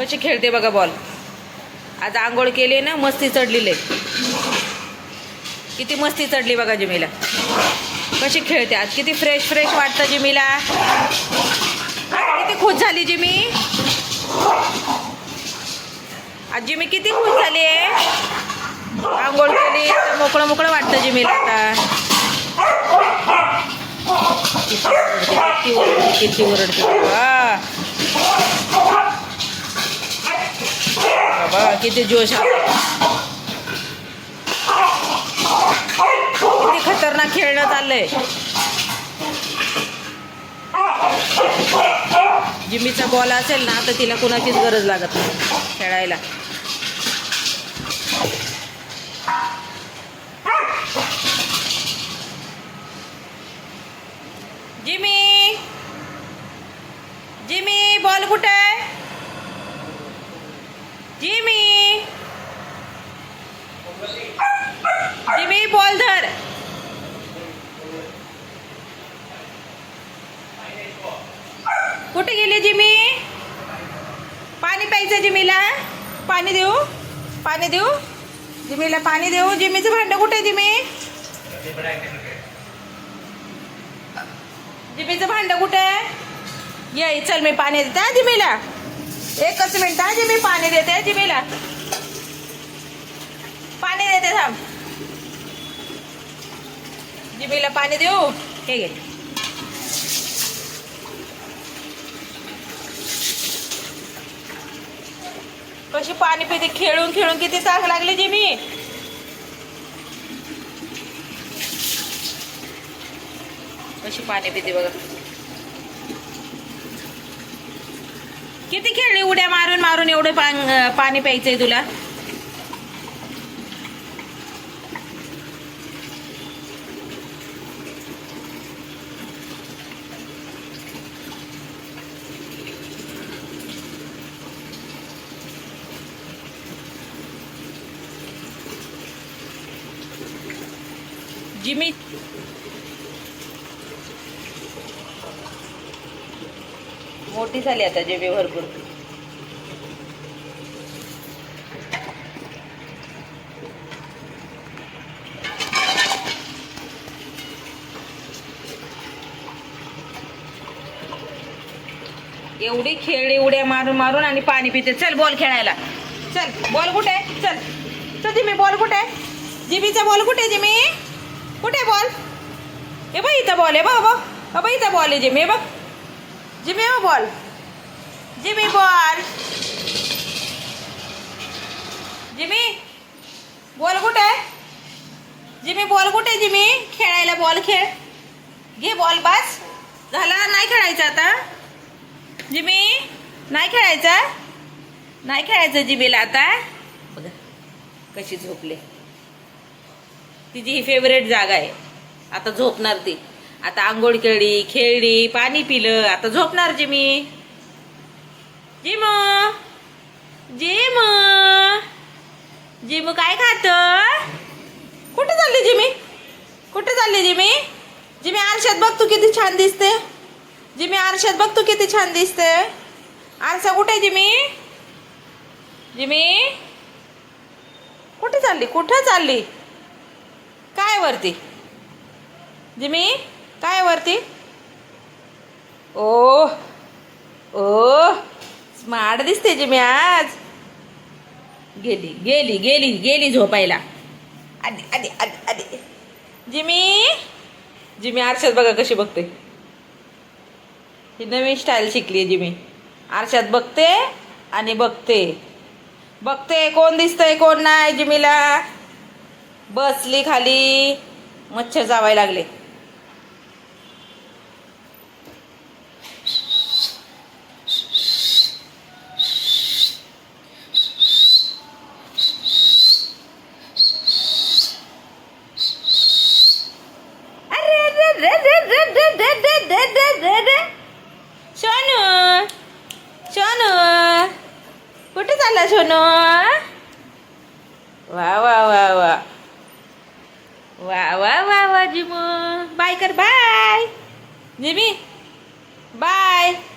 कशी खेळते बघा बॉल आज आंघोळ केली ना मस्ती चढलेली. किती मस्ती चढली बघा जिमीला. कशी खेळते आज? किती फ्रेश फ्रेश वाटतं जिमीला? किती खुश झाली जिमी? आज जिमी किती खुश झाली आहे? आंघोळ केली तर मोकळं मोकळं वाटतं जिमीला आता. किती ओरडते किती ओरडते किती किती जोश किती खतरनाक खेळणं चाललंय. जिमीचा बॉल असेल ना तर तिला कुणाचीच गरज लागत नाही खेळायला. जिमी! जिमी बॉल कुठे आहे जिमी जिमी बॉल धर कुठे गेली जिमी? पाणी प्यायचं जिमीला? पाणी देऊ? पाणी देऊ? जिमीला पाणी देऊ? जिमीचं भांडं कुठे आहे जिमी? जिमीचं भांडं कुठे? ये चल मी पाणी देते जिमीला. एकच मिनिट हा जिमी पाणी देते जिमीला. पाणी देते थांब. जिमीला पाणी देऊ? हे घे. कशी पाणी पिते खेळून खेळून किती चांग लागली मी. कशी पाणी पिते बघा. किती खेळली उड्या मारून मारून एवढं पाणी प्यायचंय तुला? जिमी मोठी झाली आता जिमी भरपूर. एवढी खेळ उड्या मारून मारून आणि पाणी पिते. चल बॉल खेळायला. चल बॉल कुठे? आहे? चल. चल जिमी बॉल कुठे? आहे? जिमीचा बॉल कुठे जिमी? कुठे बॉल. हे बघ इथं बॉल आहे बघ बघ. हा इथं बॉल आहे जिमी बघ. जिमी हो ball. Jimmy ball. Jimmy. Ball कुठे आहे? जिमी बॉल कुठे जिमी? खेळायला बॉल खेळ. घे बॉल बास. झाला नाही खेळायचं आता. जिमी नाही खेळायचा? नाही खेळायचं जिमीला आता. बघा कशी झोपले. तिची ही फेवरेट जागा आहे. आता झोपणार ती. आता आंघोळ केळी खेळली पाणी पिलं आता झोपणार जिमी जिम जिम जिम काय खात? कुठे चालली जिमी कुठे चालली जिमी जिमी आरशात बघ तू किती छान दिसते. जिमी आरशात बघ तू किती छान दिसते. आरसा कुठे आहे जिमी जिमी कुठे चालली? कुठं चालली? काय वरती? जिमी काय वरती? ओ ओ स्मार्ट दिसते जिमी आज. गेली गेली गेली गेली झोपायला. आधी आधी आधी आधी. जिमी जिमी आरशात बघा कशी बघते. ही नवीन स्टाईल शिकली आहे जिमी. आरशात बघते आणि बघते. बघते कोण दिसतंय कोण नाही जिमीला. बसली खाली मच्छर जावायला लागले सोनू सोनू कुठे चालला Sonu Wah, wah, wah, wah, Jimu. Bye, kerbye. Jimmy. Bye.